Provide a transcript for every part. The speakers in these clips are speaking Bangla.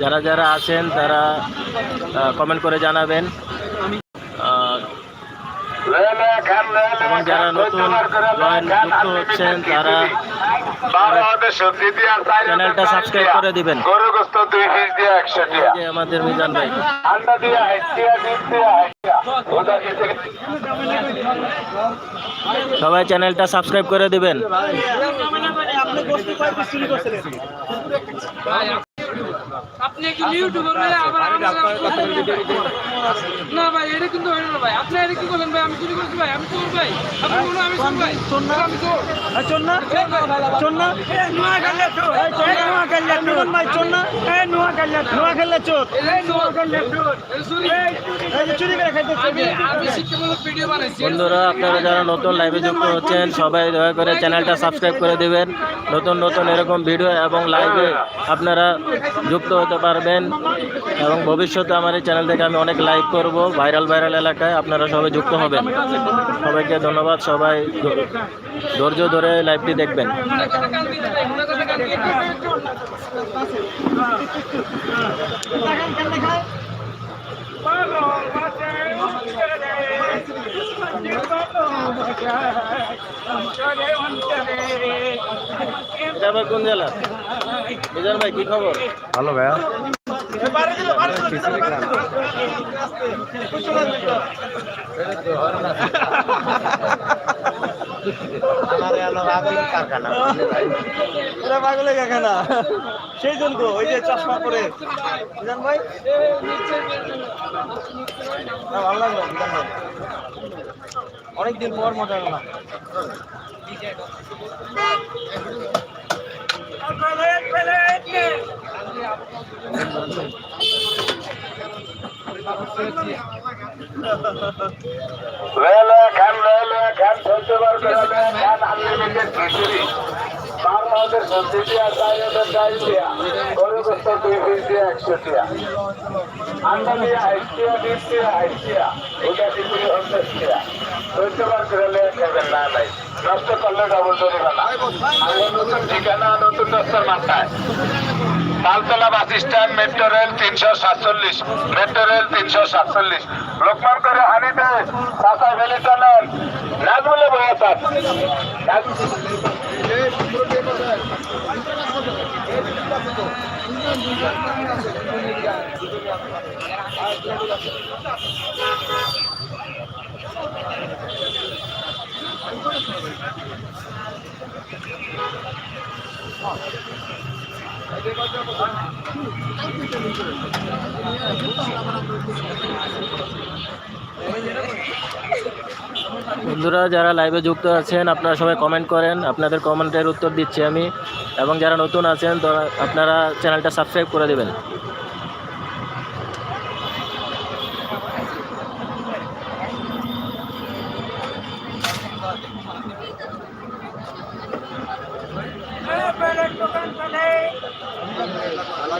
যারা যারা আছেন, তারা কমেন্ট করে জানাবেন। এবং যারা নতুন যুক্ত হচ্ছেন, তারা চ্যানেলটা সাবস্ক্রাইব করে দিবেন। আমাদের মিজান ভাই। সবাই চ্যানেলটা সাবস্ক্রাইব করে দিবেন। আপনি একজন ইউটিউবার ভাই আবার না ভাই এটা কিন্তু হয় না ভাই। আপনি এটা কি করলেন ভাই? আমি চুরি করছি ভাই? আমি চোর ভাই। আপনি বলুন আমি চোর ভাই। চোর না? আমি চোর। চোর না? চোর না? নোয়া খেললে চোর। নোয়া খেললে চোর ভাই চোর না? নোয়া খেললে নোয়া খেললে চোর। এই নোয়া খেললে চোর। এই চুরি। করে খাইতে আমি আমি শিক্ষামূলক ভিডিও বানাইছি। বন্ধুরা আপনারা যারা নতুন লাইভে যুক্ত হচ্ছেন সবাই দয়া করে চ্যানেলটা সাবস্ক্রাইব করে দিবেন। নতুন নতুন এরকম ভিডিও এবং লাইভে আপনারা যুক্ত হতে পারবেন এবং ভবিষ্যতে আমার এই চ্যানেল থেকে আমি অনেক লাইভ করব ভাইরাল ভাইরাল এলাকায় আপনারা সবাই যুক্ত হবেন। সবাইকে ধন্যবাদ, সবাই ধৈর্য ধরে লাইভটি দেখবেন। ভাই কান জেলা। মিজান ভাই কি খবর? ভালো ভাইয়া। পাগলে সেই জন্য ওই যে চশমা পরে। ভাই ভালো লাগল ভাই অনেকদিন পর মজা না রেলে খান রেলে খান, চলতে পারবে রেলে খান আনলিমিটেড খিচুড়ি বারো হাজার সবজি দিয়া চার হাজার দিয়া গরুগ্রস্ত দুই পিস দিয়ে একশো টিয়া আন্ডা দিয়া হাইটিয়া ডিম দিয়া হাইটিয়া ওটা খিচুড়ি টিয়া চলতে পারবে রেলে খাবেন না, নাই। নষ্ট করলে ডবল জরিমানা। আমার নতুন ঠিকানা, নতুন রাস্তার মাথায়। Taltala bus stand, metro rail তিনশো সাতচল্লিশ। মেট্রো রেল তিনশো সাতচল্লিশ। লোকমান করে হানিতে চাষা বন্ধুরা, যারা লাইভে যুক্ত আছেন, আপনারা সবাই কমেন্ট করেন। আপনাদের কমেন্টের উত্তর দিচ্ছি আমি। এবং যারা নতুন আছেন তো আপনারা চ্যানেলটা সাবস্ক্রাইব করে দেবেন।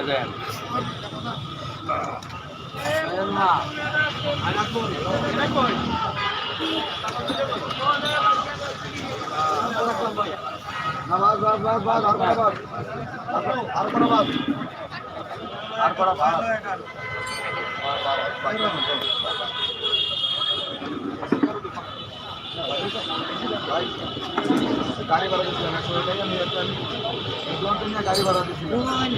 মিজান ভাই আগে খাবার দিয়ে দিছে আগে মিজান ভাই খাবার দিয়ে দিছে একটা গাড়ি ভাড়া হয়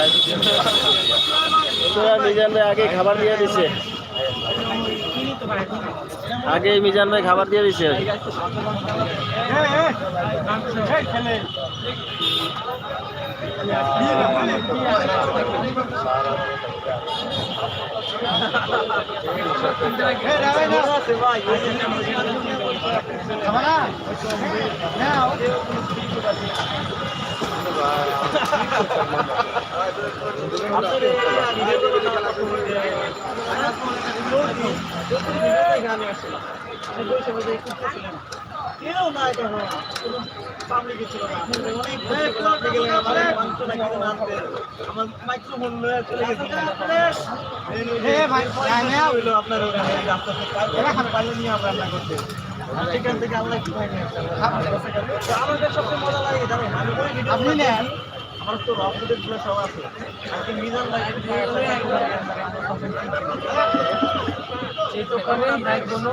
কোনো পাবলিক ছিল না অনেক দিছে। লাগতে গেলে আমার মাংস না খেতে না আনতে আমার মাইক্রোফোন চলে গেছি আপনার রাস্তা থেকে পাইলে নিয়ে আমরা রান্না করতে। সেখান থেকে আল্লাহ কি আমাদের সবচেয়ে মজা লাগে জানেন আমি ওই ভিডিও আপনি নেন। আমার তো ফুটেজগুলো সব আছে। আর কি মিজান ভাই এই দোকানে নাই কোনো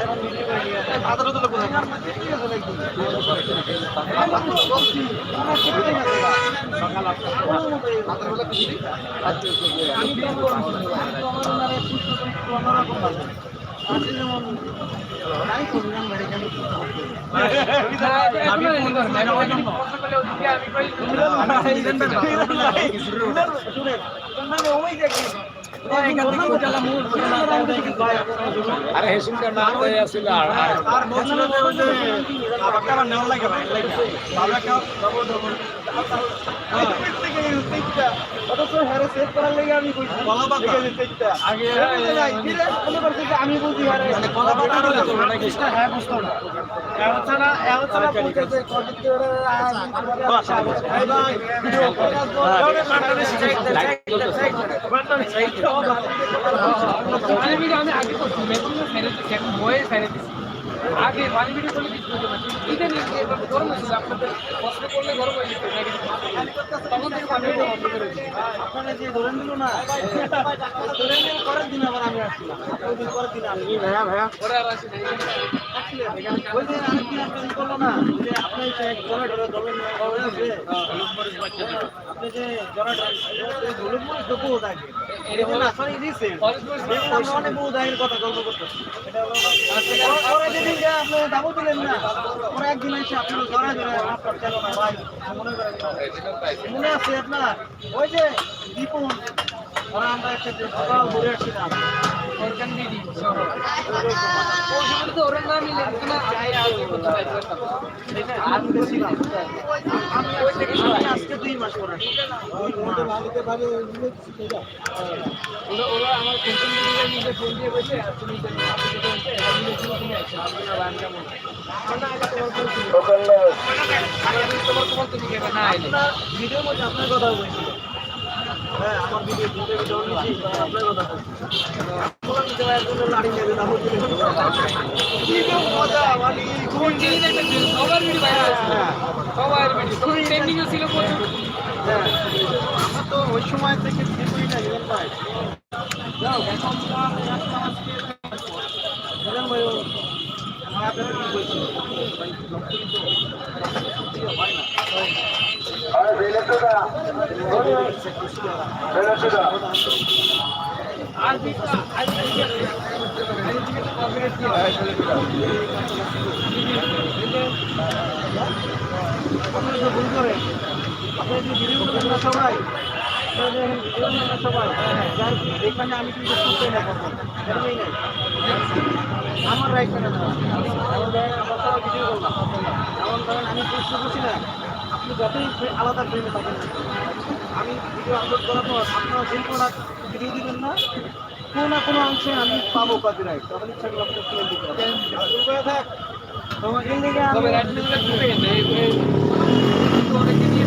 দৌড়া একটাই আদালত লোক আমি আরে হেসুনটা না হয়ে আসছিল আর আর। বলছিল যে ওই যে খাবারটা আমার নেওয়ার লাগে ভাই লাগে। হ্যারে সেভ করার লেগে আমি কইছি কলা পাতা আগে আমি বুঝি মানে হ্যাঁ আমি আগে হয়ে থেকে করে আপনারা দিন আর কি একটা করল না যে আপনি জলে ধরে জলে আপনি যে জলে ধরে বহুত মনে আছে আপনার? ওই যে দীপন আমরা একসাথে ঘুরে আসছিলাম। বলছে মানে ভিডিওর মধ্যে আপনার কথা বলছিল হ্যাঁ আমার ভিডিও দুটো ভিডিও নিয়েছি আপনার কথা হ্যাঁ তো ওই সময় থেকে কিছুই না জীবন ভাই। ভাই হয় না। সবাই সবাই এখানে আমি কিন্তু শুনতে না আমার রাইট আমার ভিডিও করলাম। এমন ধরেন আমি প্রশ্ন করছি না। আপনি যতই আলাদা ফ্রেমে থাকেন আমি ভিডিও আপলোড করার পর আপনারা যে কোনো ভিডিও দিবেন না। কোনো না কোনো অংশে আমি পাবো কপিরাইট তখন ইচ্ছা করলে আপনাকে তুলে দিতে হবে থাক তোমার এই অনেকে নিয়ে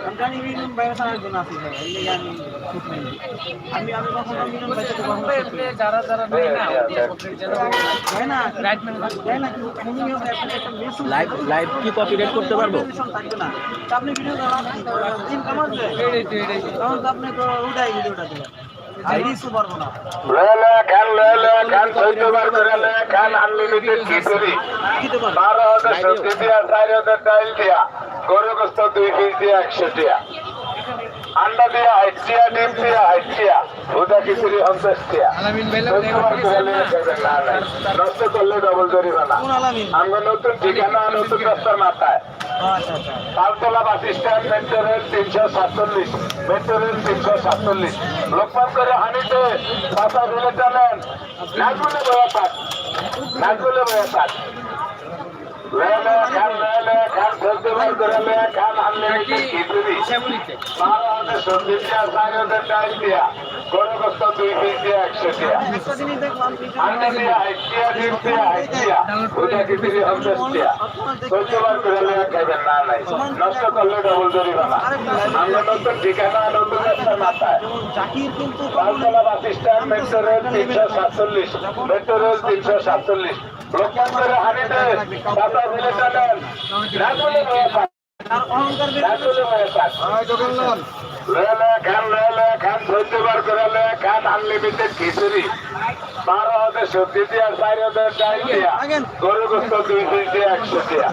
আমি জানি মিলন ভাইয়ের সারা জন্য আছি ভাই এই লেগে আমি খুব নেই আমি আমি কখনো মিলন ভাই সাথে কখনো shoot করিনি। যারা যারা নেয় না হয় না রাইট ম্যান হয় না কিন্তু উনিও একটা একটা মেসেজ লাইভ লাইভ কি কপিরাইট করতে পারব থাকবে না তা আপনি ভিডিও তিন কামার যায় এটাই তো এটাই তো। তখন তো আপনি তো উঠাই ভিডিওটা দিলেন বার হাজার দিয়া চার হাজার ডাইল দিয়া গরু দুই কেজি দিয়া একশো টিয়া। আন্ডা দিয়া হাইটিয়া ডিম দিয়া হাইটিয়া ভুদা খিচুড়ি পঞ্চাশ টিয়া আলামিন ভাই চোদ্দ বার করে লে খাবেন না? নাই নষ্ট করলে ডবল জরিমানা। আমরা নতুন ঠিকানা নতুন রাস্তার মাথায়। আচ্ছা আচ্ছা। Taltala bus stand metro rail তিনশো সাতচল্লিশ। মেট্রো রেল তিনশো সাতচল্লিশ। লোকমান করে হানিতে পাতা ফেলে টানেন। নাচগুলো বয়ে পাক নাচগুলো বয়ে পাক নষ্ট করলে ডবল জরিমানা আমরা নতুন ঠিকানা নতুন রাস্তার মাথায় যেমন জাকির কিন্তু Laltala bus stand metro rail তিনশো সাতচল্লিশ মেট্রো রেল তিনশো সাতচল্লিশ। লোকমান করে হানিতে পাতা ফেলে টানেন তার অহংকার বেড়ে রাজবলে বয়ে পাক লেলে খান লেলে খান চোদ্দ বার করে লে খান আনলিমিটেড খিচুড়ি। বারো হাজার সবজি দিয়া, চার হাজার ডাল দিয়া। গরু গোস্ত দুই পিস দিয়া। একশো দিয়া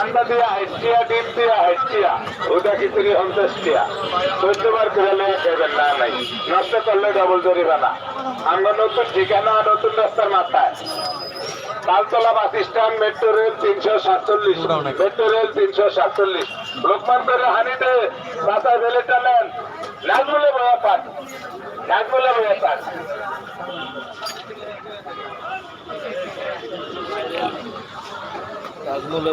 আন্ডা দিয়া হাইটিয়া ডিম দিয়া হাইটিয়া ওটা খিচুড়ি পঞ্চাশ টিয়া চোদ্দ বার করে লেগে না, নাই। নষ্ট করলে ডবল জরিমানা। আমরা নতুন ঠিকানা, নতুন রাস্তার মাথায়। Taltala bus stand metro rail তিনশো সাতচল্লিশ। মেট্রো রেল তিনশো সাতচল্লিশ। লোকমান করে হানিতে পাতা ফেলে টানেন। নাচগুলো বয়ে পান। নাচগুলো বয়ে পান। নাজমুলে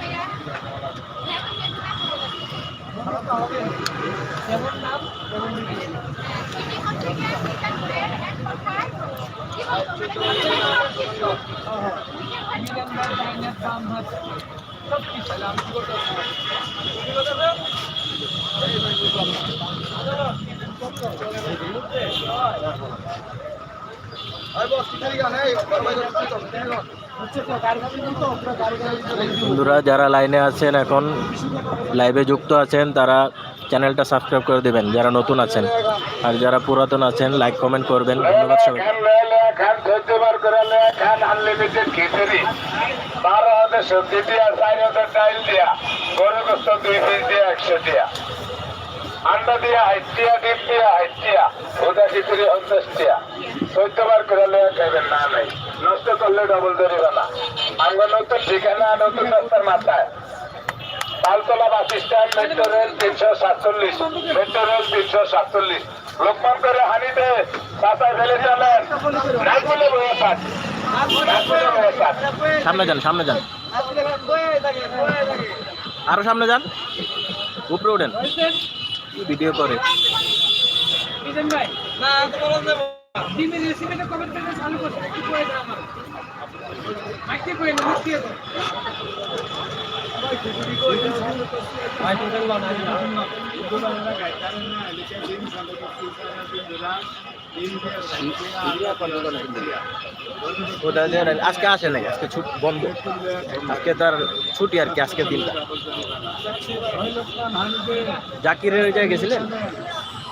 বয়া থাক নাজমুল যদি বিনা বন্ধুরা, যারা লাইনে আছেন এখন, লাইভে যুক্ত আছেন, তারা চ্যানেলটা সাবস্ক্রাইব করে দেবেন, যারা নতুন আছেন। আর যারা পুরাতন আছেন লাইক কমেন্ট করবেন। ধন্যবাদ সবাই আন্ডা দিয়া হাইটিয়া ডিম দিয়া হাইটিয়া ওটা খিচুড়ি পঞ্চাশ চোদ্দ বার করে লে খাইবেন না নাই নষ্ট করলে ডবল ধরিবে না। আমার নতুন ঠিকানা নতুন রাস্তার মাথায়। Paltala bus stand metro rail তিনশো সাতচল্লিশ মেট্রো রেল তিনশো সাতচল্লিশ। লোকমান করে হানিতে চাষায় ফেলে চলেন। বলে বয়ে থাক সামনে যান সামনে যান। আরও সামনে যান। উপরে ওঠেন। ভিডিও করে। ভাই। না ডিমের রেসিপিটা কবে থেকে চালু করে আমার মাইকে না আজকে আসে নাই আজকে বন্ধ। আজকে তার ছুটি আর কি আজকে দিনটা। জাকিরের ওই জায়গায় গেছিলেন?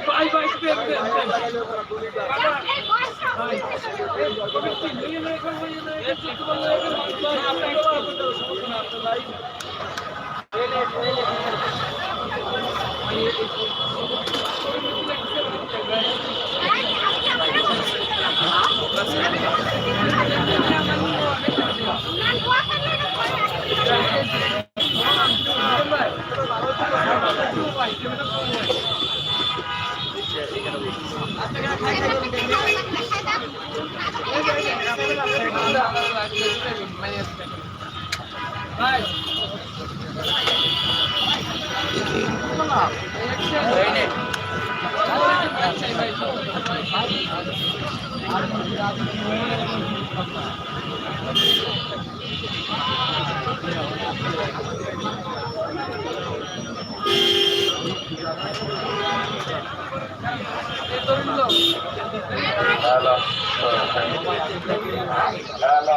বাই ভাই হ্যালো হ্যালো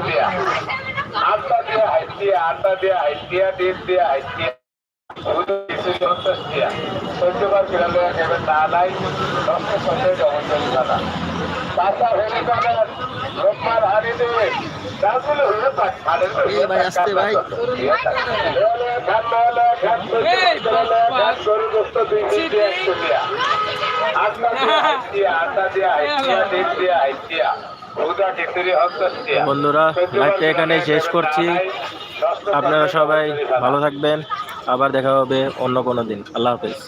দিয়া আটটা দিয়ে দিয়া হাইটিয়া দিয়ে দিয়া হাইটিয়া দিয়ে দিয়া পঞ্চাশ দিয়া চোদ্দ বার একেবারে না নাই দশটা সন্ধ্যে জবরদস্ত দাদা পাঁচটা ভেঙে পাবেন রোববার দেবে আসতে ভাই। বন্ধুরা লাইভটা এখানেই শেষ করছি। আপনারা সবাই ভালো থাকবেন। আবার দেখা হবে অন্য কোনো দিন। আল্লাহ হাফেজ।